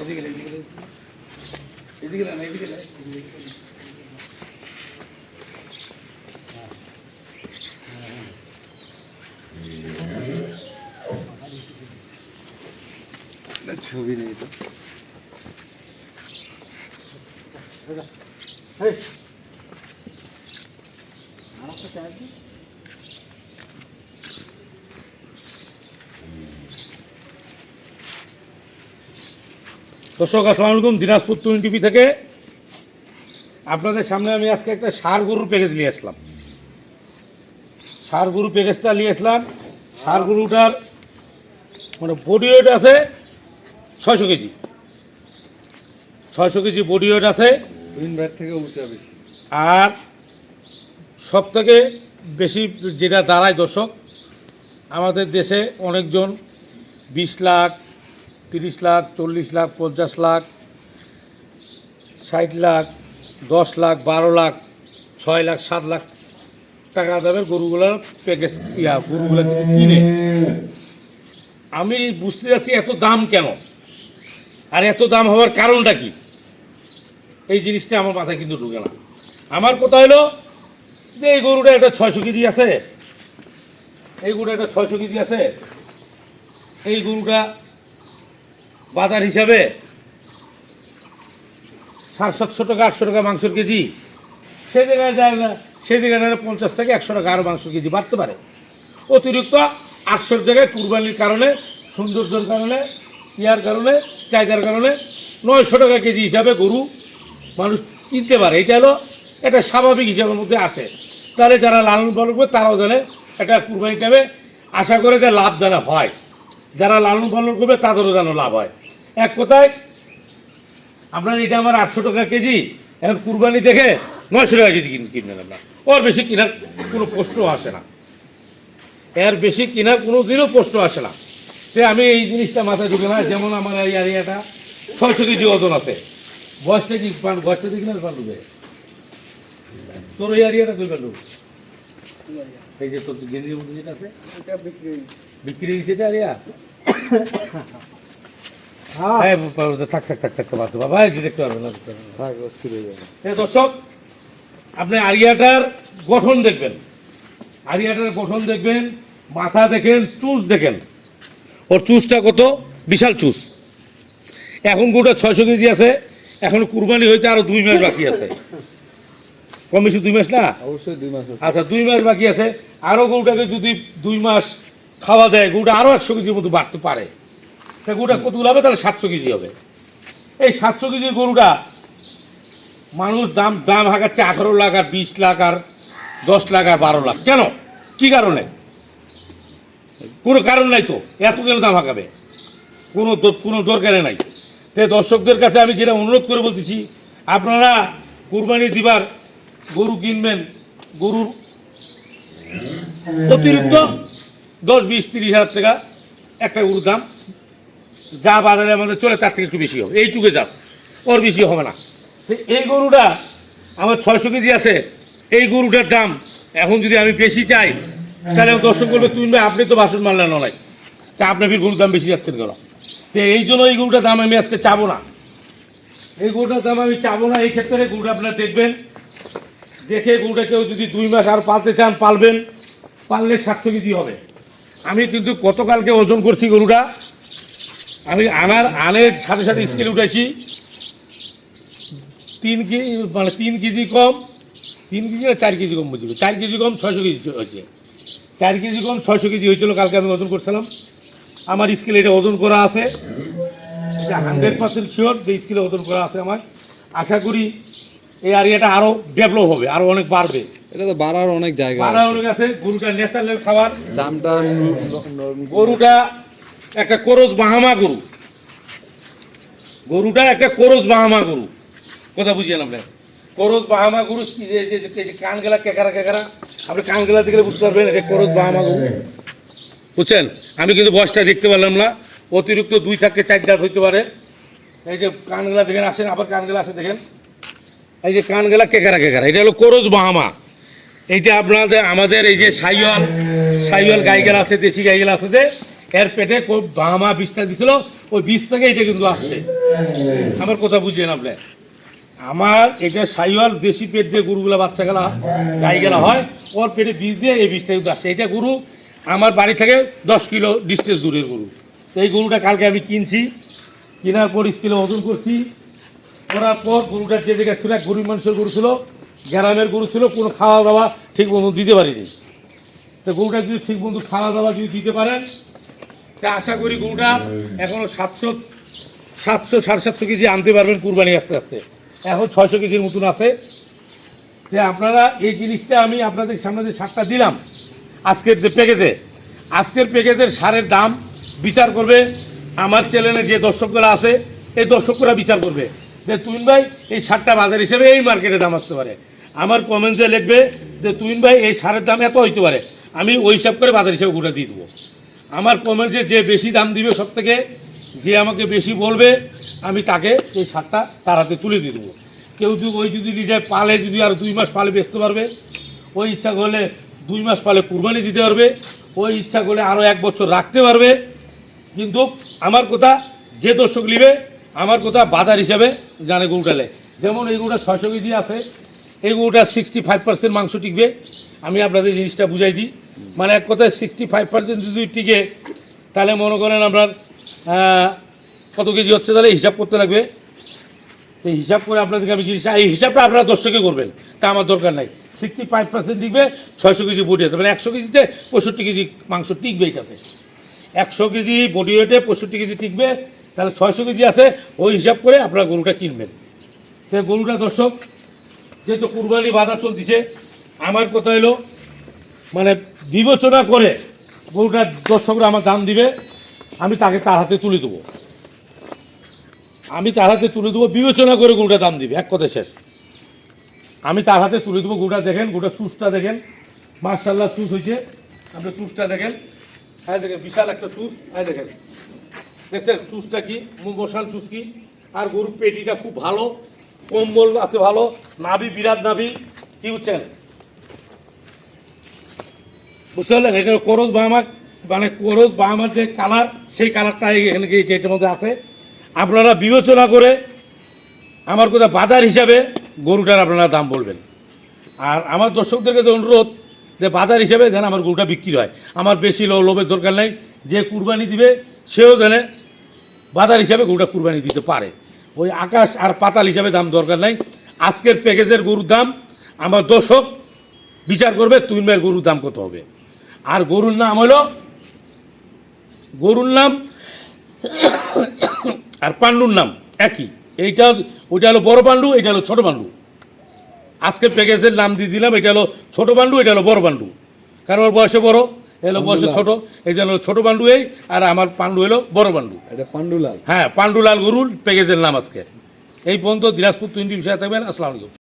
এদিকে এদিকে। এদিকে না, এদিকে গেলে। ছবি নেই তো দর্শক আসসালামু আলাইকুম দিনাজপুর টুইন টিভি থেকে। আপনাদের সামনে আমি আজকে একটা সার গরুর প্যাকেজ নিয়ে আসলাম। সার গরু প্যাকেজটা নিয়ে আসলাম। সার গরুটার মানে বডি ওয়েট আছে ছয়শো কেজি। ছয়শো কেজি বডি ওয়েট আছে। থেকে উঁচা বেশি। আর সব থেকে বেশি যেটা দাঁড়ায় দর্শক আমাদের দেশে অনেকজন বিশ লাখ তিরিশ লাখ, চল্লিশ লাখ, পঞ্চাশ লাখ, ষাট লাখ, দশ লাখ, বারো লাখ, ছয় লাখ, সাত লাখ টাকা দামের গরুগুলোর প্যাকেজ ইয়া, গরুগুলো কিন্তু কিনে। আমি বুঝতে যাচ্ছি এত দাম কেন? আর এত দাম হওয়ার কারণটা কি? এই জিনিসটা আমার মাথায় কিন্তু ঢুকে না। আমার কথা হলো যে এই গরুটা একটা ছয়শো কেজি আছে, এই গরুটা একটা ছয়শো কেজি আছে, এই গরুটা বাজার হিসাবে সাত সাতশো টাকা, আটশো টাকা মাংসের কেজি। সে জায়গায় যায় না, সেই জায়গায় পঞ্চাশ থেকে একশো টাকা আরও মাংস কেজি বাড়তে পারে। অতিরিক্ত আটশোর জায়গায় কুরবানির কারণে, সৌন্দর্যের কারণে, ইয়ার কারণে, চাহিদার কারণে নয়শো টাকা কেজি হিসাবে গরু মানুষ কিনতে পারে। এটা হলো এটা স্বাভাবিক হিসাবের মধ্যে আসে তাহলে যারা লালন পালন করবে, তারাও জানে এটা কুরবানি টাইমে আশা করে যে লাভ যেন হয়। যারা লালন পালন করবে, তাদেরও যেন লাভ হয়। এক কথায় আপনার এটা আমার আটশো টাকা কেজি এখন কুরবানি দেখে নয়শো টাকা কেজি কিনবেন আপনার। ওর বেশি কেনার কোনো প্রশ্ন আসে না। এর বেশি কেনার কোনো দিনও প্রশ্ন আসে না। যে আমি এই জিনিসটা মাথায় ঢুকে না যেমন আমার এই এরিয়াটা ছয়শো কেজি ওজন আছে। বয়সটা কি পান বয়সটা দেখি না পান ঢুকে তোর এই এরিয়াটা তুই পান এই যে তোর মধ্যে যেটা আছে বিক্রি হয়েছে। এটা এরিয়া হ্যাঁ। বাবা, থাক থাক থাক থাক বাদ বাবা এই দেখতে পারবেন না দর্শক আপনি আরিয়াটার গঠন দেখবেন। আরিয়াটার গঠন দেখবেন মাথা দেখেন দেখেন। ওর চুজটা কত? বিশাল এখন গোটা ছয়শো কেজি আছে এখন কুরবানি হইতে আরও দুই মাস বাকি আছে। কম বেশি দুই মাস না? অবশ্যই দুই মাস আচ্ছা দুই মাস বাকি আছে। আরও গরুটাকে যদি দুই মাস খাওয়া দেয় গরুটা আরও একশো কেজির মতো বাড়তে পারে। তা গরুটা কতগুলো হবে তাহলে সাতশো কেজি হবে। এই সাতশো কেজির গরুটা মানুষ দাম দাম হাঁকাচ্ছে আঠারো লাখ আর বিশ লাখ আর দশ লাখ আর বারো লাখ। কেন? কি কারণে? কোনো কারণ নাই তো। এত কেন দাম হাঁকাবে? কোনো কোনো দরকারে নাই। তাই দর্শকদের কাছে আমি যেটা অনুরোধ করে বলতেছি, আপনারা কুরবানি দিবার গরু কিনবেন, গরুর অতিরিক্ত দশ, বিশ, তিরিশ হাজার টাকা একটা গরুর দাম। যা বাজারে আমাদের চলে, তার থেকে একটু বেশি হবে। এইটুকু যাস ওর বেশি হবে না। এই গরুটা আমার ছয়শো কেজি আছে, এই গরুটার দাম এখন যদি আমি বেশি চাই, তাহলে দর্শক বলবে, তুমি ভাই, আপনি তো বাসন মারলেন নয়। তা আপনি ফির গরুর দাম বেশি যাচ্ছেন কেন? তো এই জন্য এই গরুটার দাম আমি আজকে চাবো না। এই গরুটার দাম আমি চাবো না, এই ক্ষেত্রে গরুটা আপনারা দেখবেন। দেখে গরুটা কেউ যদি দুই মাস আর পালতে চান, পালবেন। পাললে সাতশো কেজি হবে। আমি কিন্তু গতকালকে ওজন করছি গরুটা। আমি আনার আনের সাথে সাথে স্কেল উঠেছি তিন কেজি মানে তিন কেজি কম তিন কেজি না চার কেজি কম বুঝবে চার কেজি কম ছয়শো কেজি হয়েছে চার কেজি কম ছয়শো কেজি হয়েছিল কালকে আমি ওজন করছিলাম। আমার স্কেলে এটা ওজন করা আছে। হান্ড্রেড পার্সেন্ট শিওর যে স্কেলে ওজন করা আছে আমার। আশা করি এই এরিয়াটা আরও ডেভেলপ হবে আরও অনেক বাড়বে। এটা তো বাড়ার অনেক জায়গা বাড়া আছে। অনেক আছে গরুটা ন্যাচারাল খাবার। দামটা গরুটা একটা করজ বাহামা গরু। গরুটা একটা করজ বাহামা গরু। কথা বুঝিয়ে আপনি করজ বাহামা গরু কানগুলা কেকারা কেকারা। আপনি কানগুলা দেখলে বুঝতে পারবেন এটা করজ বাহামা গরু। বুঝছেন? আমি কিন্তু বয়সটা দেখতে পারলাম না। অতিরিক্ত দুই থেকে চার দাঁত হইতে পারে। এই যে কানগুলা দেখেন, আসেন, আবার কানগুলা আসে, দেখেন। এই যে কানগুলা কেকারা কেকারা। এটা হলো করজ বাহামা। এইটা আপনাদের, আমাদের এই যে সাইওয়াল সাইওয়াল গাইগেলা আছে, দেশি গাইগেলা আছে যে এর পেটে বাহামা বিষটা দিছিল, ওই বিষ থেকে এটা কিন্তু আসছে। আমার কথা বুঝিয়েন আপনি? আমার এটা সাইওয়াল দেশি পেট যে গরুগুলা বাচ্চা গেলা গাই গেলা হয়, ওর পেটে বীজ দিয়ে এই বীজটা কিন্তু আসছে। এটা গরু আমার বাড়ি থেকে দশ কিলো ডিস্টেন্স দূরের গরু। তো এই গরুটা কালকে আমি কিনছি, কেনার পর স্কেলে ওজন করছি। করার পর গরুটার যে জায়গায় ছিল গরিব মানুষের গরু ছিল, গ্রামের গরু ছিল, কোনো খাওয়া দাওয়া ঠিক মতো দিতে পারিনি। তো গরুটা যদি ঠিক মতো খাওয়া দাওয়া যদি দিতে পারেন তা আশা করি গরুটা এখনও সাতশো সাতশো, সাড়ে সাতশো কেজি আনতে পারবেন কুরবানি আস্তে আস্তে। এখন ছয়শো কেজির মতন আছে। যে আপনারা এই জিনিসটা আমি আপনাদের সামনে যে সারটা দিলাম, আজকের যে প্যাকেজে, আজকের প্যাকেজের সারের দাম বিচার করবে আমার চ্যানেলে যে দর্শকরা আছে, এই দর্শকরা বিচার করবে যে তুইন ভাই, এই সারটা বাজার হিসেবে এই মার্কেটে দাম আসতে পারে। আমার কমেন্টসে লিখবে যে তুইন ভাই, এই সারের দাম এত হইতে পারে, আমি ওই হিসাব করে বাজার হিসেবে গোটা দিয়ে দেবো। আমার কমেন্টে যে বেশি দাম দিবে সব থেকে যে আমাকে বেশি বলবে, আমি তাকে এই সারটা তার হাতে তুলে দিয়ে দেবো। কেউ যদি ওই যদি নিজে পালে যদি আর দুই মাস পালে বেচতে পারবে, ওই ইচ্ছা করলে দুই মাস পালে কুরবানি দিতে পারবে, ওই ইচ্ছা করলে আরও এক বছর রাখতে পারবে। কিন্তু আমার কথা যে দর্শক নিবে, আমার কথা বাজার হিসাবে জানে গরুটালে। যেমন এই গরুটা ছয়শো কেজি আছে এই গরুটা সিক্সটি ফাইভ পার্সেন্ট মাংস টিকবে। আমি আপনাদের জিনিসটা বুঝাই দিই। মানে এক কথায় সিক্সটি ফাইভ পার্সেন্ট যদি টিকে, তাহলে মনে করেন আপনার কত কেজি হচ্ছে তাহলে হিসাব করতে লাগবে। তো এই হিসাব করে আপনাদেরকে আমি জিনিসটা এই হিসাবটা আপনারা দর্শকে করবেন। তা আমার দরকার নাই। সিক্সটি ফাইভ পার্সেন্ট টিকবে, ছয়শো কেজি বডি আছে। মানে একশো কেজিতে পঁয়ষট্টি কেজি মাংস টিকবে এটাতে। একশো কেজি বডি ওয়েটে পঁয়ষট্টি কেজি টিকবে, তাহলে ছয়শো কেজি আছে। ওই হিসাব করে আপনারা গরুটা কিনবেন। সে গরুটা দর্শক যেহেতু কুরবানি বাধা চলতেছে, আমার কথা হলো মানে বিবেচনা করে গরুটা দর্শকরা আমার দাম দিবে, আমি তাকে তার হাতে তুলে দেবো। আমি তার হাতে তুলে দেবো, বিবেচনা করে গরুটা দাম দিবে, এক কথা শেষ। আমি তার হাতে তুলে দেবো, গরুটা দেখেন, গরুটা চুসটা দেখেন। মার্শাল্লাহ চুস হয়েছে। আপনি চুসটা দেখেন। হ্যাঁ দেখেন, বিশাল একটা চুস হ্যাঁ দেখেন। দেখছেন চুসটা কি? মশাল চুস কি? আর গরুর পেটিটা খুব ভালো। কম্বল আছে ভালো, নাভি, বিরাট নাভি, কি বুঝছেন? বুঝতে পারলেন? করজ বা আমার মানে করজ বা আমার যে কালার, সেই কালারটা এখানে মধ্যে আছে। আপনারা বিবেচনা করে আমার কথা বাজার হিসাবে গরুটার আপনারা দাম বলবেন। আর আমার দর্শকদেরকে যে অনুরোধ যে বাজার হিসাবে যেন আমার গরুটা বিক্রি হয়। আমার বেশি লো লোভের দরকার নাই, যে কুরবানি দিবে, সেও যেন বাজার হিসাবে গরুটা কুরবানি দিতে পারে। ওই আকাশ আর পাতাল হিসাবে দাম দরকার নাই। আজকের প্যাকেজের গরুর দাম, আমার দর্শক বিচার করবে তুই মেয়ের গরুর দাম কত হবে। আর গরুর নাম হলো, গরুর নাম আর পাণ্ডুর নাম একই। এইটা, ওইটা হলো বড় পাণ্ডু এটা হলো ছোট পাণ্ডু আজকে প্যাকেজের নাম দিয়ে দিলাম, এটা হলো ছোট পাণ্ডু এটা হলো বড় পাণ্ডু কারণ ওর বয়সে বড়। এলো বয়সে ছোট এই জন্য ছোট পাণ্ডু এই আর আমার পাণ্ডু এলো বড় পাণ্ডু। এটা পান্ডুলাল হ্যাঁ পাণ্ডুলাল গরুর প্যাকেজের নাম আজকে এই পর্যন্ত দিনাজপুর তুই বিষয় থাকবেন আসসালামু আলাইকুম।